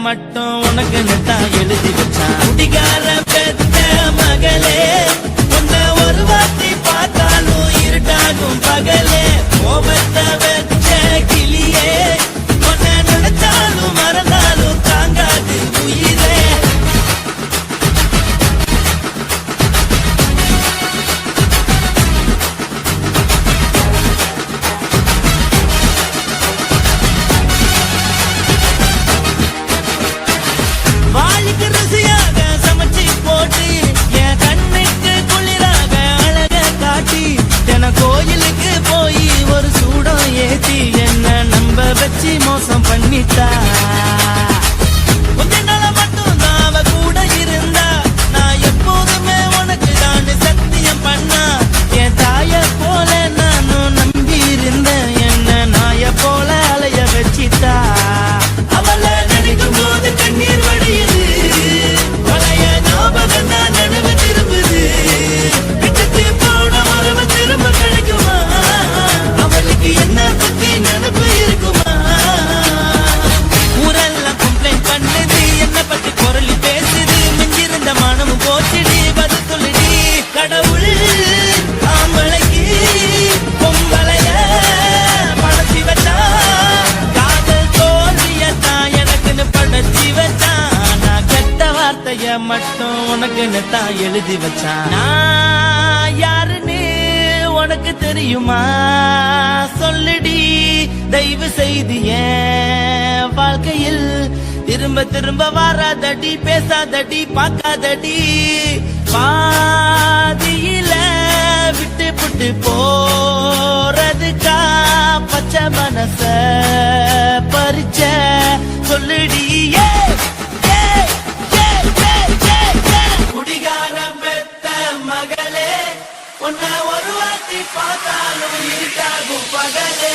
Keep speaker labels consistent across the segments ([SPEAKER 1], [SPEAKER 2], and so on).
[SPEAKER 1] மட்டும் உனக்குன்னு தான் எழுதி மட்டும் உனக்குன்னு தான் எழுதி வச்சான் நான் யாருன்னு உனக்கு தெரியுமா? சொல்லுடி தயவு செய்து வாழ்க்கையில் திரும்ப திரும்ப வராதடி பேசாதடி பார்க்காதடி. பாதியில விட்டு புட்டு போறதுக்கா பச்சை மனச பறிச்ச. சொல்லுடி உன்னை ஒரு வாட்டி பார்த்தாலும் இருட்டாகும் பகலே.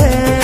[SPEAKER 2] மாட்டிக்கிட்ட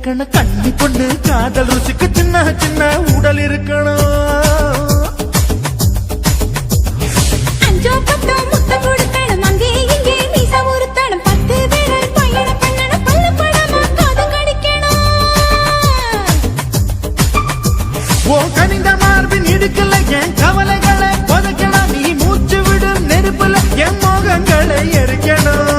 [SPEAKER 2] இருக்கணும். கண்ணி பொண்ணு காதல் ருசிக்கு சின்ன சின்ன உடல் இருக்கணும்.
[SPEAKER 3] அஞ்சோ
[SPEAKER 2] ஓ கனிந்த மார்பின் இடுக்கல என் கவலைகளை புதைக்கணும். நீ மூச்சு விடும் நெருப்புல என் மோகங்களை எரிக்கணும்.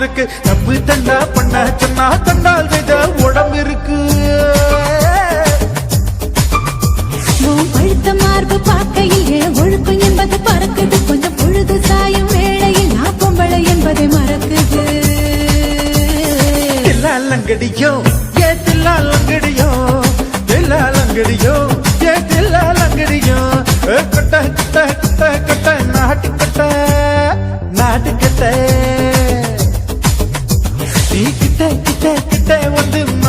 [SPEAKER 2] அமைஞ்சிருக்கு தப்பு தண்டா பண்ண சொன்னா தண்டால் வித உடம்பு இருக்கு.
[SPEAKER 3] பழுத்த மார்பு பார்க்கையில் ஒழுக்கம் என்பது பறக்குது. கொஞ்சம் பொழுது சாயும் வேளையில் நான் பொம்பளை என்பதை மறக்குது.
[SPEAKER 2] தில்லாலங்கடியோ ஏ தில்லாலங்கடியோ தில்லாலங்கடியோ ஏ தில்லாலங்கடியோ கட்ட கட்ட கட்ட கட்ட நாட்டு கட்ட.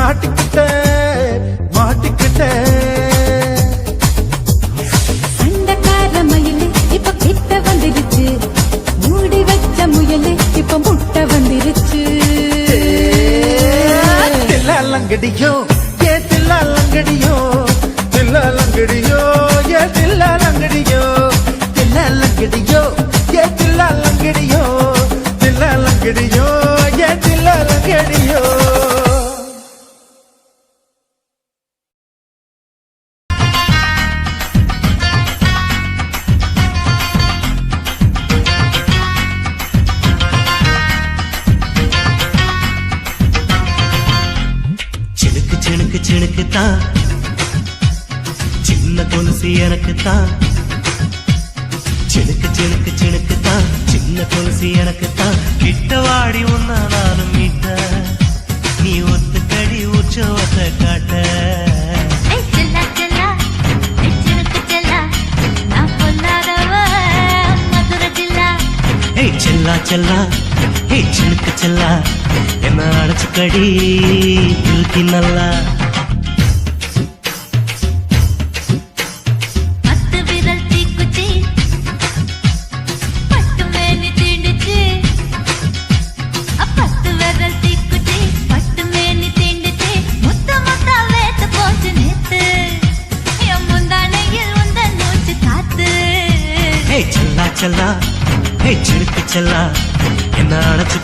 [SPEAKER 2] மாட்டிக்கிட்ட மாட்டிக்கிட்ட.
[SPEAKER 3] சண்டைக்கார மயிலு இப்ப கிட்ட வந்துருச்சு. மூடி வச்ச முயலு இப்ப முட்டை வந்துருச்சு.
[SPEAKER 2] தில்லாலங்கடியோ ஏ தில்லாலங்கடியோ தில்லாலங்கடியோ
[SPEAKER 4] சின்ன கொலுசு எனக்கு தான் சினுக்கு சினுக்கு சினுக்கு தான் சின்ன கொலுசு எனக்கு தான் கிட்ட வாடி உன்னா நானும் மீட்ட நீ ஒத்துக்கடி உற்சவத்தை காட்ட.
[SPEAKER 5] செல்லா செல்லா. ஏய் சினுக்கு செல்லா. நான் பொல்லாதவ. மதுரை ஜில்லா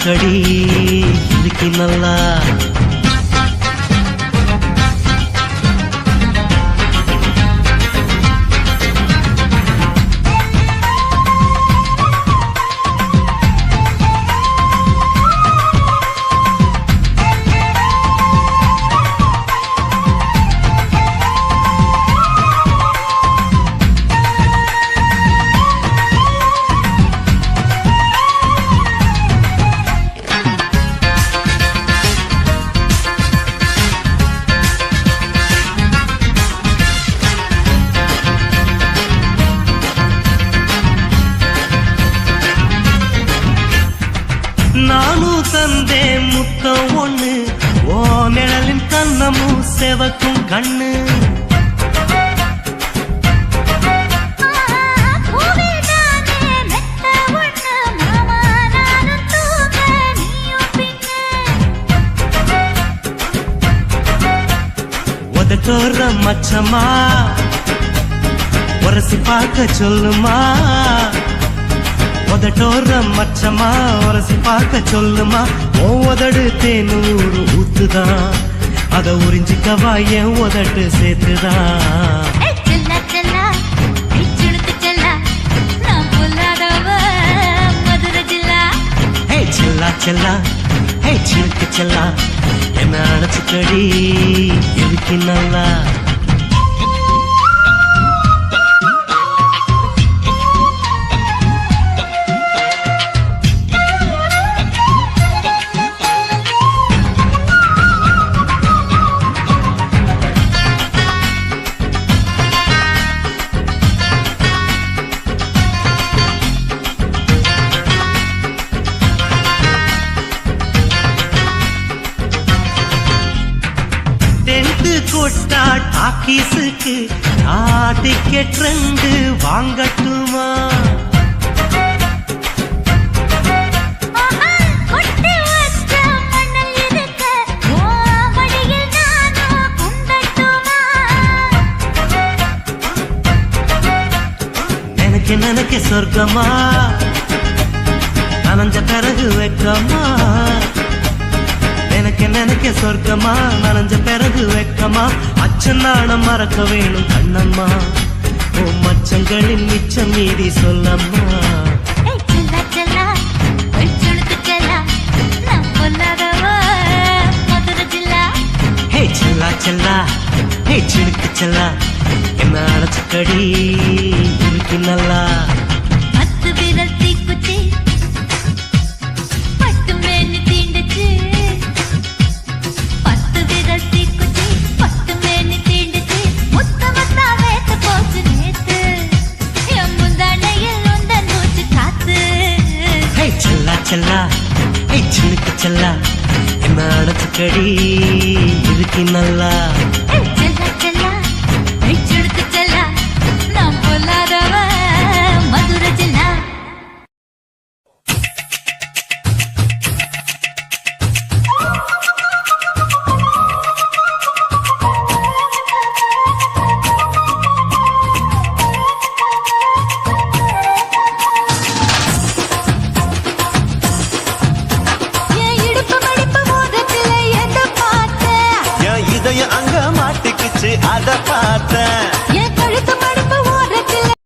[SPEAKER 4] கடி அடைச்சுக்கடி நல்லா நானும் தந்தே முத்தம் ஒண்ணு. ஓ நிழலின் கண்ணமும் செவக்கும் கண்ணு. உதட்டோர மச்சமா? உரசி பார்க்க சொல்லுமா? உதட்டோர மச்சமா உரசி பார்க்க சொல்லுமா? ஓ உதடு தேனூறு ஊத்துதான் அத உறிஞ்சிக்கவா என் உதட்டு சேர்த்துதான்
[SPEAKER 5] செல்லா செல்லா
[SPEAKER 4] ஹே செல்லா. செல்லா. என்ன எதுக்கு நல்லா? டாக்கீஸுக்கு டிக்கெட் ரெண்டு வாங்கட்டுமா? நினைக்க நினைக்க சொர்க்கமா? நனைஞ்ச பிறகு வெக்கமா? நினைக்க நினைக்க சொர்க்கமா? நனைஞ்ச பிறகு வெக்கமா? அச்சன் நாணம் மறக்க வேணும் கண்ணம்மா. ஓ மச்சங்களின் மிச்சம் மீதி சொல்லம்மா.
[SPEAKER 5] செல்லா. செல்லா ஹே சிடுக்கு செல்லா. என்ன அடைச்சுக்கடி இருக்கு நல்லா. செல்லா என்ன அடைச்சக்கடி இருக்கு நல்லா.